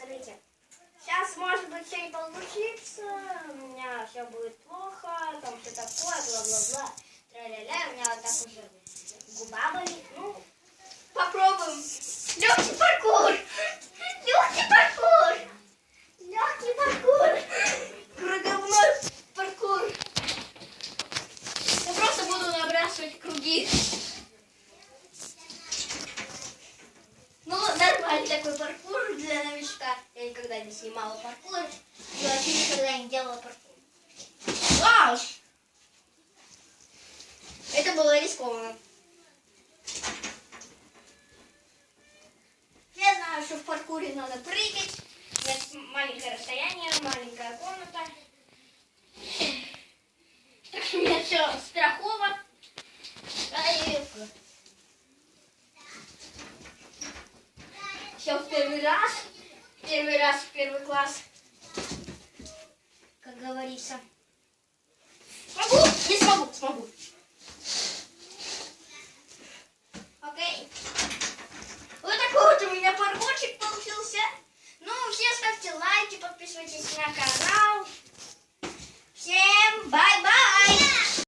смотрите. Сейчас, может быть, все не получится. У меня все будет плохо. Там все такое, бла-бла-бла. Тра-ля-ля. У меня вот так уже губа болит. Ну, попробуем. Легкий паркур. Легкий паркур. Легкий паркур. Круговой паркур. Я просто буду набрасывать круги. Ну, нормальный такой паркур новичка. Я никогда не снимала паркур. И вообще никогда не делала паркур. Вау! Это было рискованно. Я знаю, что в паркуре надо прыгать. Маленькое расстояние, маленькая комната. Так что меня все страхово. Все в первый раз. Первый раз в первый класс. Как говорится. Смогу? Не смогу, смогу. Окей. Вот такой вот у меня паркурчик получился. Ну, все ставьте лайки, подписывайтесь на канал.